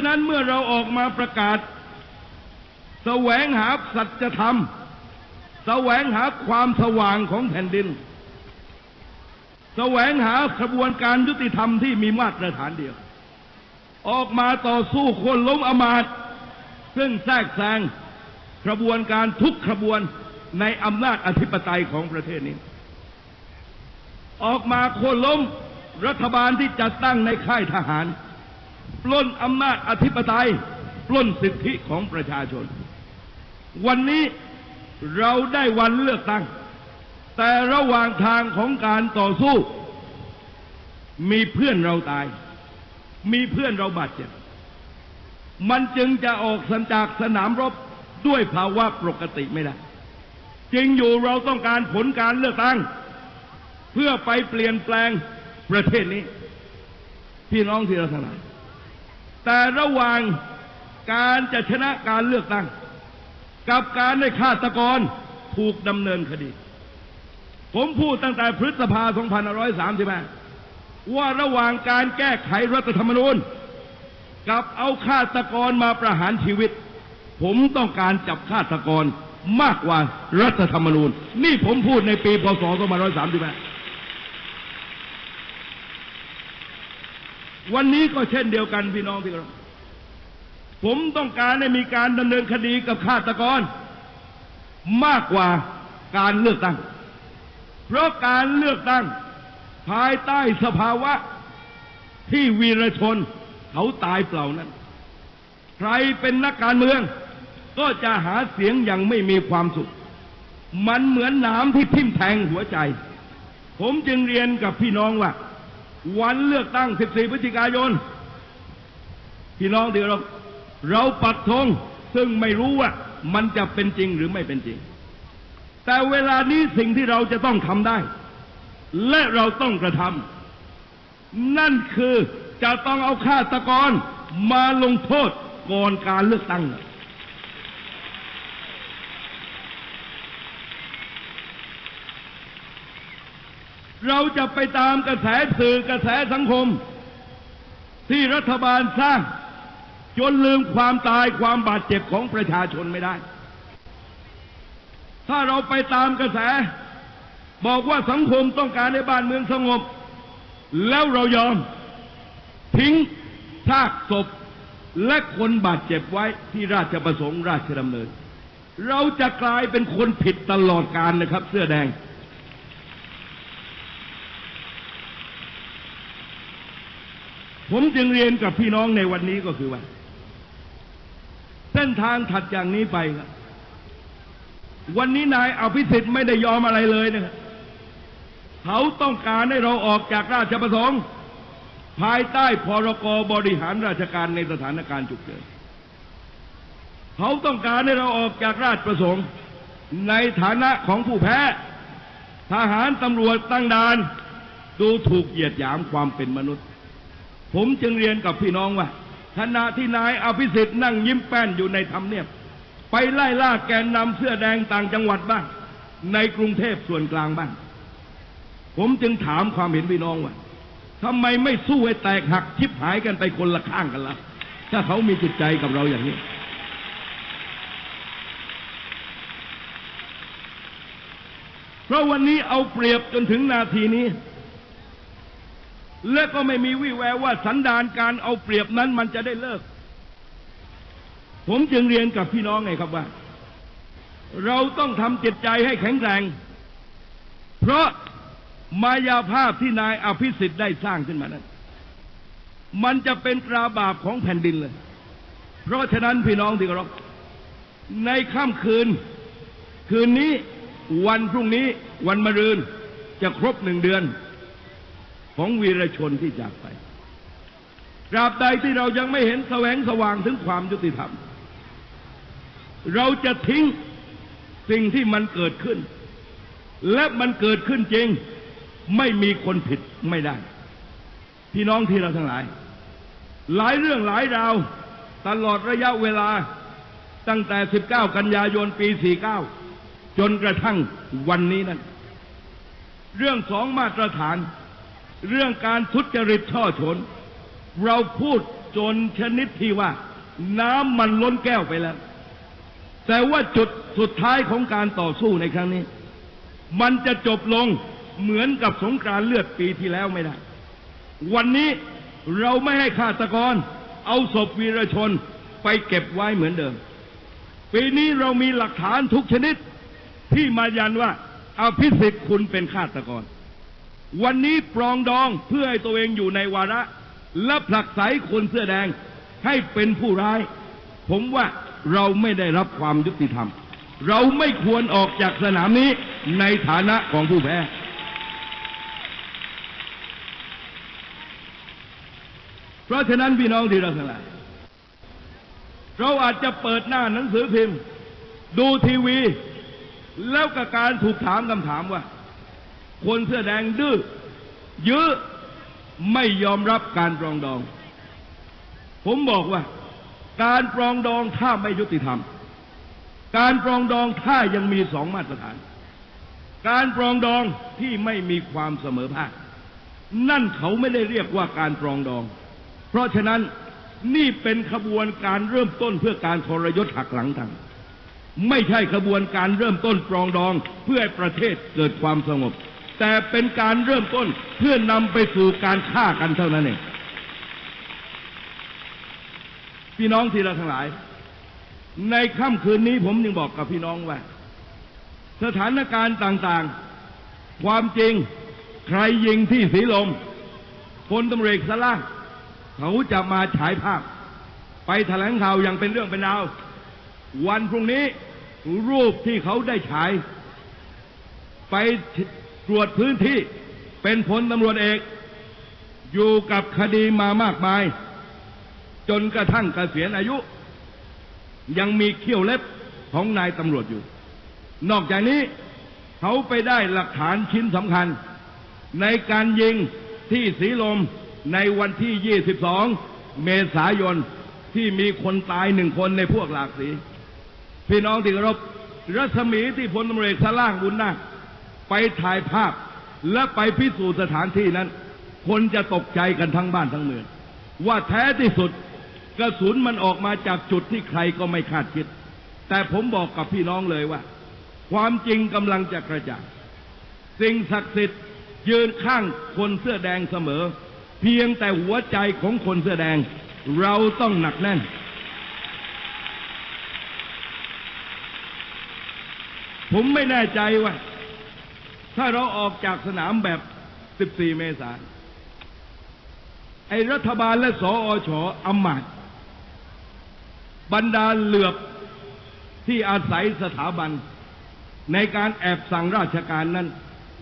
ะนั้นเมื่อเราออกมาประกาศ แสวงหาสัจธรรม แสวงหาความสว่างของแผ่นดิน แสวงหากระบวนการยุติธรรมที่มีมาตรฐานเดียว ออกมาต่อสู้คนล้มอมาตย์ซึ่งแทรกแซงกระบวนการทุกกระบวนในอำนาจอธิปไตยของประเทศนี้ ออกมาโค่นล้มรัฐบาลที่จัดตั้งในค่ายทหาร ปล้นอำนาจอธิปไตยปล้นสิทธิของประชาชน วันนี้เราได้วันเลือกตั้ง แต่ระหว่างทางของการต่อสู้ มีเพื่อนเราตาย มีเพื่อนเราบาดเจ็บ มันจึงจะออกสัญจากสนามรบด้วยภาวะปกติไม่ได้จริงอยู่เราต้องการผลการเลือกตั้ง เพื่อไปเปลี่ยนแปลงประเทศนี้ พี่น้องที่เราทั้งหลาย แต่ระหว่างการจะชนะการเลือกตั้ง กับการได้ฆาตกรถูกดำเนินคดี ผมพูดตั้งแต่พฤษภา2535ว่าระหว่างการแก้ไขรัฐธรรมนูญ กับเอาฆาตกรมาประหารชีวิต ผมต้องการจับฆาตกรมากกว่ารัฐธรรมนูญ นี่ผมพูดในปีพศ2535 วันนี้ก็เช่นเดียวกันพี่น้องที่เคารพผมต้องการให้มีการดำเนินคดีกับฆาตกร มากกว่าการเลือกตั้ง เพราะการเลือกตั้ง ภายใต้สภาวะที่วีรชนเขาตายเปล่านั้น ใครเป็นนักการเมือง ก็จะหาเสียงอย่างไม่มีความสุข มันเหมือนน้ำที่ทิ่มแทงหัวใจ ผมจึงเรียนกับพี่น้องว่า วันเลือกตั้ง 14 พฤศจิกายน พี่น้องเดี๋ยวเราเราปักธงซึ่งไม่รู้ว่ามันจะเป็นจริงหรือไม่เป็นจริง แต่เวลานี้สิ่งที่เราจะต้องทำได้ และเราต้องกระทำนั่นคือจะต้องเอาฆาตกรมาลงโทษก่อนการเลือกตั้ง เราจะไปตามกระแสสื่อกระแสสังคม ที่รัฐบาลสร้าง จนลืมความตายความบาดเจ็บของประชาชนไม่ได้ ถ้าเราไปตามกระแส บอกว่าสังคมต้องการให้บ้านเมืองสงบ แล้วเรายอม ทิ้งซากศพและคนบาดเจ็บไว้ที่ราชประสงค์ราชดำเนิน เราจะกลายเป็นคนผิดตลอดการนะครับ เสื้อแดง ผมจึงเรียนกับพี่น้องในวันนี้ก็คือว่า เส้นทางถัดจากนี้ไปครับวันนี้นายอภิสิทธิ์ไม่ได้ยอมอะไรเลยนะครับเขาต้องการให้เราออกจากราชประสงค์ ภายใต้พรกบริหารราชการในสถานการณ์ฉุกเฉินเขาต้องการให้เราออกจากราชประสงค์ ในฐานะของผู้แพ้ ทหารตำรวจตั้งด่าน ดูถูกเหยียดหยามความเป็นมนุษย์ ผมจึงเรียนกับพี่น้องว่าขณะที่นายอภิสิทธิ์นั่งยิ้มแป้นอยู่ในทำเนียบ ไปไล่ล่าแกนนำเสื้อแดงต่างจังหวัดบ้าง ในกรุงเทพส่วนกลางบ้าง ผมจึงถามความเห็นพี่น้องว่าทำไมไม่สู้ให้แตกหักชิบหายกันไปคนละข้างกันละ่ะ ถ้าเขามีจิตใจกับเราอย่างนี้ เพราะวันนี้เอาเปรียบจนถึงนาทีนี้ และก็ไม่มีวี่แววว่าสันดานการเอาเปรียบนั้นมันจะได้เลิก ผมจึงเรียนกับพี่น้องไงครับว่า เราต้องทำจิตใจให้แข็งแรง เพราะมายาภาพที่นายอภิสิทธิ์ได้สร้างขึ้นมานั้น มันจะเป็นตราบาปของแผ่นดินเลย เพราะฉะนั้นพี่น้องที่เคารพในค่ำคืน คืนนี้วันพรุ่งนี้วันมะรืนจะครบหนึ่งเดือน ของวีรชนที่จากไปตราบใดที่เรายังไม่เห็นแสวงสว่างถึงความยุติธรรม เราจะทิ้งสิ่งที่มันเกิดขึ้น และมันเกิดขึ้นจริง ไม่มีคนผิดไม่ได้ พี่น้องที่เราทั้งหลาย หลายเรื่องหลายราวตลอดระยะเวลาตั้งแต่ 19 กันยายนปี 49 จนกระทั่งวันนี้นั้น เรื่องสองมาตรฐาน เรื่องการทุจริตช่อฉนเราพูดจนชนิดที่ว่า น้ำมันล้นแก้วไปแล้ว แต่ว่าจุดสุดท้ายของการต่อสู้ในครั้งนี้ มันจะจบลงเหมือนกับสงกรานเลือดปีที่แล้วไม่ได้ วันนี้เราไม่ให้ฆาตกร เอาศพวีรชนไปเก็บไว้เหมือนเดิม ปีนี้เรามีหลักฐานทุกชนิดที่มายันว่าอาภิสิทธิ์คุณเป็นฆาตกร วันนี้ปรองดองเพื่อให้ตัวเองอยู่ในวาระ และผลักไสคนเสื้อแดงให้เป็นผู้ร้าย ผมว่าเราไม่ได้รับความยุติธรรม เราไม่ควรออกจากสนามนี้ในฐานะของผู้แพ้เพราะฉะนั้นพี่น้องที่รักทั้งหลายเราอาจจะเปิดหน้าหนังสือพิมพ์ ดูทีวี แล้วกับการถูกถามคำถามว่า คนเสื้อแดงดื้อยื้อไม่ยอมรับการปรองดอง ผมบอกว่า การปรองดองถ้าไม่ยุติธรรม การปรองดองถ้ายังมีสองมาตรฐาน การปรองดองที่ไม่มีความเสมอภาค นั่นเขาไม่ได้เรียกว่าการปรองดอง เพราะฉะนั้นนี่เป็นขบวนการเริ่มต้นเพื่อการทรยศหักหลังทางไม่ใช่ขบวนการเริ่มต้นปรองดองเพื่อให้ประเทศเกิดความสงบ แต่เป็นการเริ่มต้นเพื่อนำไปสู่การฆ่ากันเท่านั้นเองพี่น้องที่เราทั้งหลาย ในค่ำคืนนี้ผมยังบอกกับพี่น้องว่า สถานการณ์ต่างๆ ความจริงใครยิงที่สีลมพลตำรวจสล่างเขาจะมาฉายภาพ ไปแถลงข่าวอย่างเป็นเรื่องเป็นราว วันพรุ่งนี้รูปที่เขาได้ฉาย ไปตรวจพื้นที่เป็นพลตำรวจเอก อยู่กับคดีมามากมาย จนกระทั่งเกษียณอายุ ยังมีเขี้ยวเล็บของนายตำรวจอยู่ นอกจากนี้เขาไปได้หลักฐานชิ้นสำคัญ ในการยิงที่สีลมในวันที่ 22 เมษายนที่มีคนตายหนึ่งคนในพวกหลากสี พี่น้องที่เคารพรัศมีที่พลตำรวจเอกสล่างบุญนาค ไปถ่ายภาพ และไปพิสูจน์สถานที่นั้น คนจะตกใจกันทั้งบ้านทั้งเมืองว่าแท้ที่สุดกระสุนมันออกมาจากจุดที่ใครก็ไม่คาดคิด แต่ผมบอกกับพี่น้องเลยว่า ความจริงกำลังจะกระจ่างสิ่งศักดิ์สิทธิ์ยืนข้างคนเสื้อแดงเสมอ เพียงแต่หัวใจของคนเสื้อแดง เราต้องหนักแน่น ผมไม่แน่ใจว่า ถ้าเราออกจากสนามแบบ 14 เมษายนไอ้รัฐบาลและสออชออำมาตย์บรรดาเหลือบที่อาศัยสถาบันในการแอบสั่งราชการนั้น